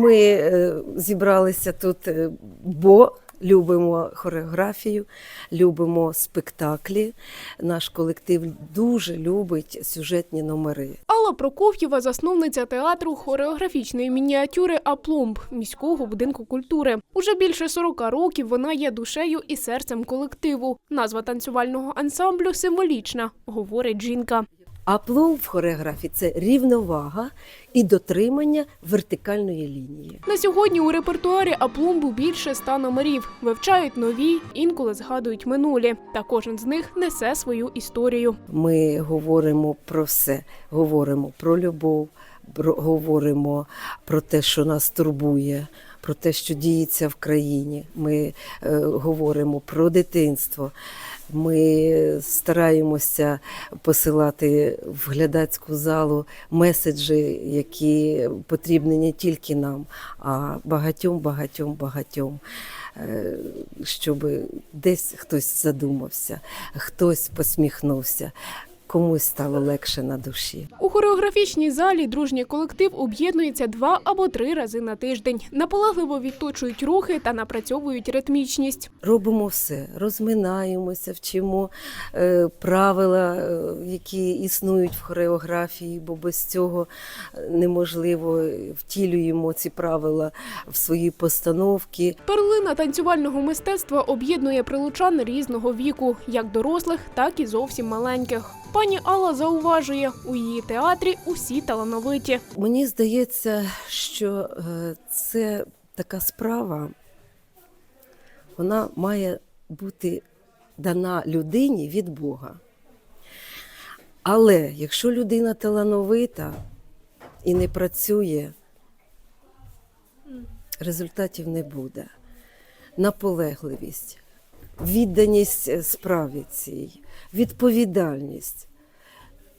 Ми е, зібралися тут, е, бо любимо хореографію, любимо спектаклі. Наш колектив дуже любить сюжетні номери. Алла Прокоф'єва, засновниця театру хореографічної мініатюри Апломб міського будинку культури. Уже більше 40 років вона є душею і серцем колективу. Назва танцювального ансамблю символічна, говорить жінка. А плов в хореографії це рівновага і дотримання вертикальної лінії. На сьогодні у репертуарі Апломбу більше ста номерів. Вивчають нові, інколи згадують минулі. Та кожен з них несе свою історію. Ми говоримо про все, говоримо про любов, про, говоримо про те, що нас турбує, про те, що діється в країні. Ми е, говоримо про дитинство. Ми стараємося посилати в глядацьку залу меседжі, які потрібні не тільки нам, а багатьом, багатьом, багатьом. Е, Щоб десь хтось задумався, хтось посміхнувся, комусь стало легше на душі. У хореографічній залі дружній колектив об'єднується два або три рази на тиждень. Наполегливо відточують рухи та напрацьовують ритмічність. Робимо все, розминаємося, вчимо е, правила, е, які існують в хореографії, бо без цього неможливо втілюємо ці правила в свої постановки. Перлина танцювального мистецтва об'єднує прилучан різного віку, як дорослих, так і зовсім маленьких. Пані Алла зауважує, у її театрі усі талановиті. Мені здається, що е, це така справа, вона має бути дана людині від Бога. Але якщо людина талановита і не працює, результатів не буде. Наполегливість, відданість е, справі цій, відповідальність.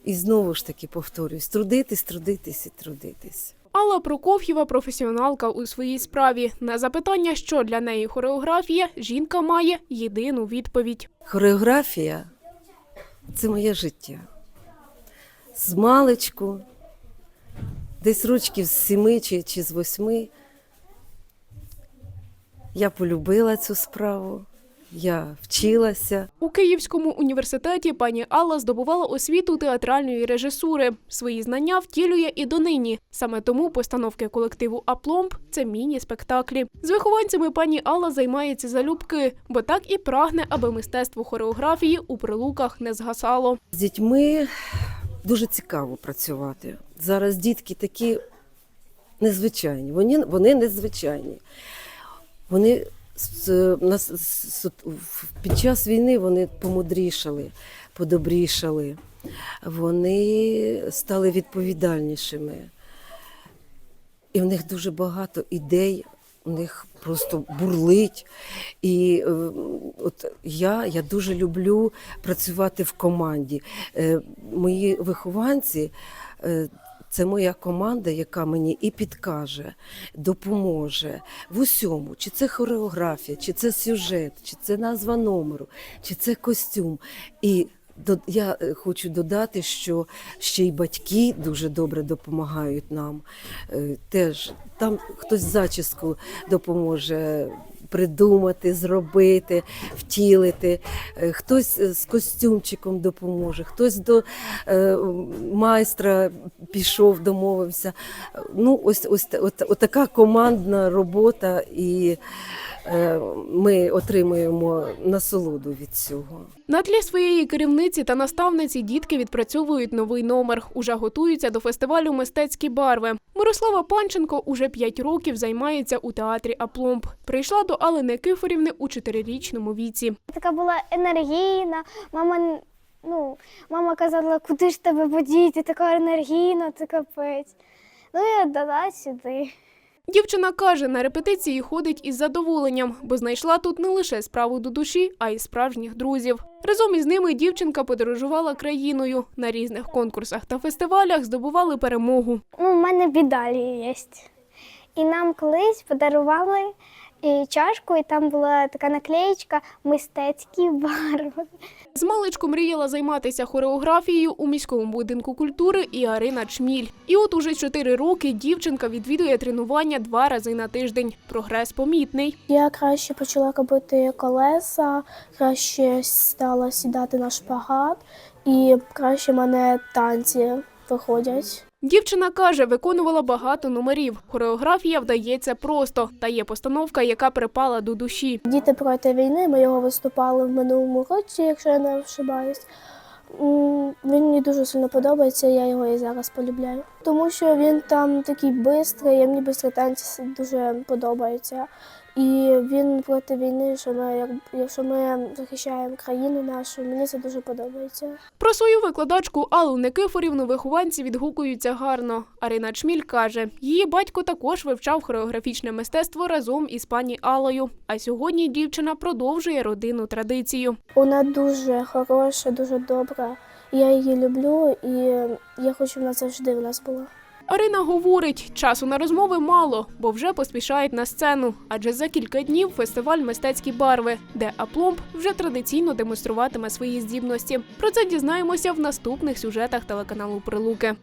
І знову ж таки повторюсь: трудитись, трудитись і трудитись. Алла Прокоф'єва професіоналка у своїй справі. На запитання, що для неї хореографія, жінка має єдину відповідь. Хореографія це моє життя. З маличку, десь рочків з сіми чи, чи з восьми, я полюбила цю справу, я вчилася. У Київському університеті пані Алла здобувала освіту театральної режисури. Свої знання втілює і донині. Саме тому постановки колективу Апломб це міні-спектаклі. З вихованцями пані Алла займається залюбки, бо так і прагне, аби мистецтво хореографії у прилуках не згасало. З дітьми дуже цікаво працювати. Зараз дітки такі незвичайні. Вони, вони незвичайні. Вони під час війни вони помудрішали, подобрішали, вони стали відповідальнішими. І в них дуже багато ідей, у них просто бурлить. І е, от я, я дуже люблю працювати в команді. Е, мої вихованці. Це моя команда, яка мені і підкаже, допоможе в усьому. Чи це хореографія, чи це сюжет, чи це назва номеру, чи це костюм. І я е, хочу додати, що ще й батьки дуже добре допомагають нам. Е, Теж там хтось зачіску допоможе придумати, зробити, втілити. Е, Хтось е, з костюмчиком допоможе, хтось до е, майстра пішов, домовився. Ну, ось ось от, от така командна робота, і ми отримуємо насолоду від цього. На тлі своєї керівниці та наставниці дітки відпрацьовують новий номер. Уже готуються до фестивалю Мистецькі барви. Мирослава Панченко уже п'ять років займається у театрі Апломб. Прийшла до Алли Никифорівни у чотирирічному віці. така була енергійна. Мама, ну, мама казала, куди ж тебе подіти, така енергійна, це капець. Ну, я дала сюди. Дівчина каже, на репетиції ходить із задоволенням, бо знайшла тут не лише справу до душі, а й справжніх друзів. Разом із ними дівчинка подорожувала країною. На різних конкурсах та фестивалях здобували перемогу. Ну, у мене бідалі є. І нам колись подарували і чашку, і там була така наклеєчка мистецькі барви. З маличку мріяла займатися хореографією у міському будинку культури і Арина Чміль. І от уже чотири роки дівчинка відвідує тренування два рази на тиждень. Прогрес помітний. Я краще почала робити колеса, краще стала сідати на шпагат і краще мене танці виходять. Дівчина каже, виконувала багато номерів. Хореографія вдається просто, та є постановка, яка припала до душі. Діти проти війни. Ми його виступали в минулому році, якщо я не ошибаюсь. Він мені дуже сильно подобається, я його і зараз полюбляю. Тому що він там такий бистрий, і мені бистрі танці дуже подобаються. І він проти війни, що ми, як- якщо ми захищаємо країну нашу, мені це дуже подобається. Про свою викладачку Аллу Никифорівну вихованці відгукуються гарно. Арина Чміль каже, її батько також вивчав хореографічне мистецтво разом із пані Аллою. А сьогодні дівчина продовжує родинну традицію. Вона дуже хороша, дуже добра. Я її люблю і я хочу, щоб вона завжди в нас була. Арина говорить, часу на розмови мало, бо вже поспішають на сцену. Адже за кілька днів фестиваль мистецькі барви, де Апломб вже традиційно демонструватиме свої здібності. Про це дізнаємося в наступних сюжетах телеканалу Прилуки.